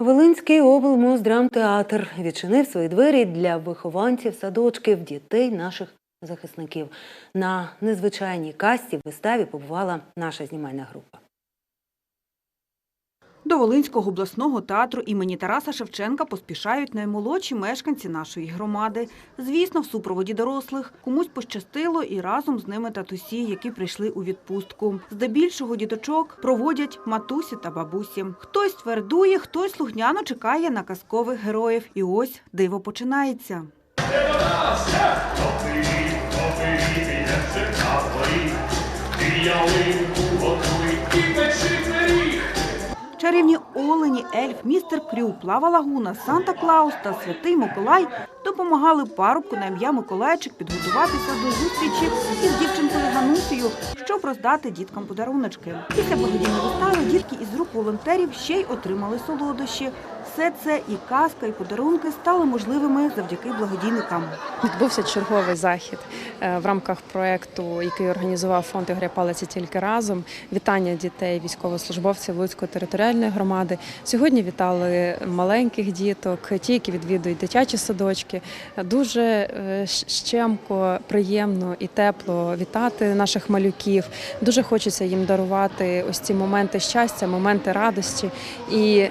Волинський облмуздрамтеатр відчинив свої двері для вихованців садочків, дітей наших захисників. На незвичайній касті виставі побувала наша знімальна група. До Волинського обласного театру імені Тараса Шевченка поспішають наймолодші мешканці нашої громади. Звісно, в супроводі дорослих. Комусь пощастило і разом з ними татусі, які прийшли у відпустку. Здебільшого діточок проводять матусі та бабусі. Хтось твердує, хтось слухняно чекає на казкових героїв. І ось диво починається. Чарівні Олені, Ельф, містер Крю, Плава Лагуна, Санта Клаус та Святий Миколай допомагали парубку на ім'я Миколайчик підготуватися до зустрічі із дівчинкою Ганусею, щоб роздати діткам подаруночки. Після благодійної вистави дітки із рук волонтерів ще й отримали солодощі. Все це і казка, і подарунки стали можливими завдяки благодійникам. Відбувся черговий захід е, в рамках проєкту, який організував фонд Ігоря Палиці тільки разом. Вітання дітей, військовослужбовців Луцької територіальної громади. Сьогодні вітали маленьких діток, ті, які відвідують дитячі садочки. Дуже е, щемко, приємно і тепло вітати наших малюків. Дуже хочеться їм дарувати ось ці моменти щастя, моменти радості. І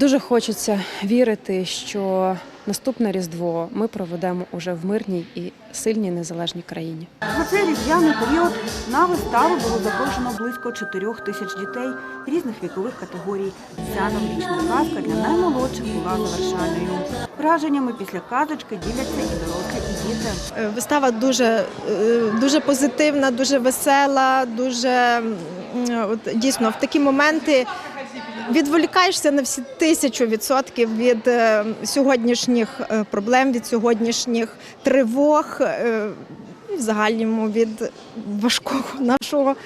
Дуже хочеться вірити, що наступне Різдво ми проведемо уже в мирній і сильній незалежній країні. За цей різдвяний період на виставу було запрошено близько 4 тисяч дітей різних вікових категорій. Ця новорічна казка для наймолодших була завершальною. Враженнями після казочки діляться і дорослі, і діти. Е, Вистава дуже, е, дуже позитивна, дуже весела, дуже от, дійсно в такі моменти відволікаєшся на всі тисячу відсотків від е, сьогоднішніх е, проблем, від сьогоднішніх тривог, е, в загальному від важкого нашого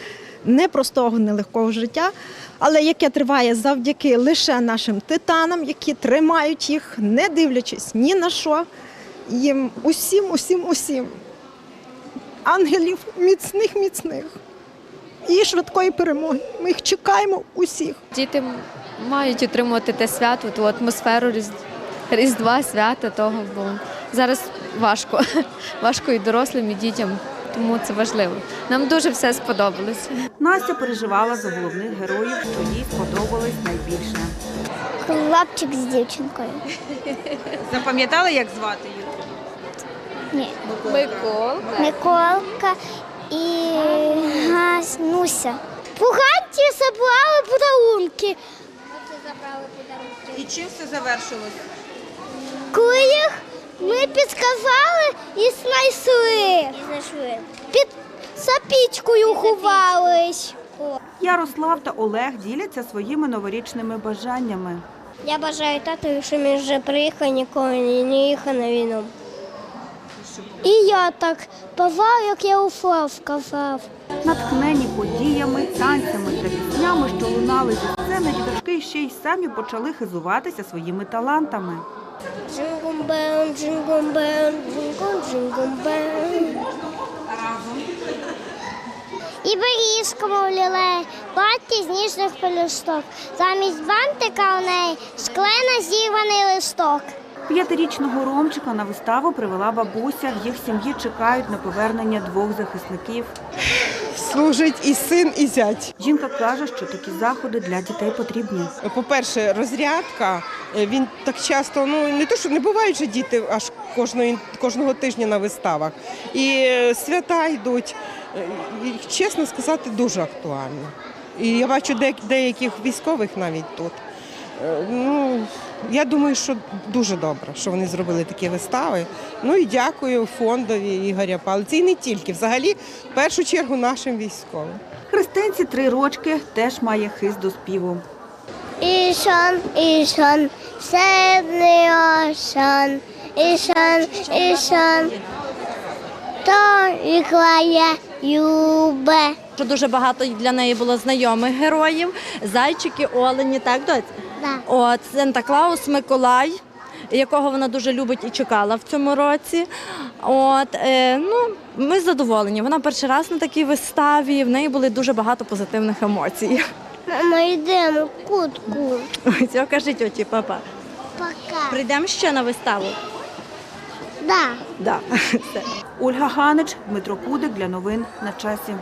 непростого, нелегкого життя. Але яке триває завдяки лише нашим титанам, які тримають їх, не дивлячись ні на що їм усім, усім, усім. Ангелів міцних, міцних. І швидкої перемоги. Ми їх чекаємо усіх. Діти мають отримувати те свято, ту атмосферу Різдва, свята того, бо зараз важко. Важко і дорослим, і дітям, тому це важливо. Нам дуже все сподобалось. Настя переживала за головних героїв, що їй сподобались найбільше. Хлопчик з дівчинкою. Запам'ятали, як звати їх? Ні. Микол. Миколка і Гаснуся. Пуганці забрали подарунки. забрали подарунки. І чим все завершилось? Коли їх ми підказали і знайшли. І знайшли. Під сапічкою ховались. Ярослав та Олег діляться своїми новорічними бажаннями. Я бажаю тату, що він вже приїхав, ніколи не їхав на війну. І я так бував, як я у Флав сказав. Натхнені подіями, танцями та піснями, що лунали зі сцени, діточки ще й самі почали хизуватися своїми талантами. Джингумбем, джингумбем, джингум, джингумбем. І берізкому вліли платі з ніжних пелюсток. Замість бантика у неї склена зірваний листок. П'ятирічного Ромчика на виставу привела бабуся. В їх сім'ї чекають на повернення двох захисників. служить і син, і зять. Жінка каже, що такі заходи для дітей потрібні. По-перше, розрядка. е, Він так часто, ну не то, що не бувають же діти аж кожної, кожного тижня на виставах. І е, свята йдуть. Е, І, чесно сказати, дуже актуально. І я бачу де- деяких військових навіть тут. Е, Ну, я думаю, що дуже добре, що вони зробили такі вистави. Ну і дякую фондові Ігоря Палиці. І не тільки, взагалі, в першу чергу нашим військовим. Христинці три рочки теж має хист до співу. Ішан, ішан, срібний ошан, ішан, ішан, то іклає юбе. дуже багато для неї було знайомих героїв. Зайчики, олені, так доць? Да. От Санта Клаус Миколай, якого вона дуже любить і чекала в цьому році. От е, ну ми задоволені. Вона перший раз на такій виставі. В неї були дуже багато позитивних емоцій. Мама, йдемо в кутку. Все, кажи тьоті, папа. Пока. Прийдемо ще на виставу. Да. Да. Все. Ольга Ганич, Дмитро Кудик для новин на часі.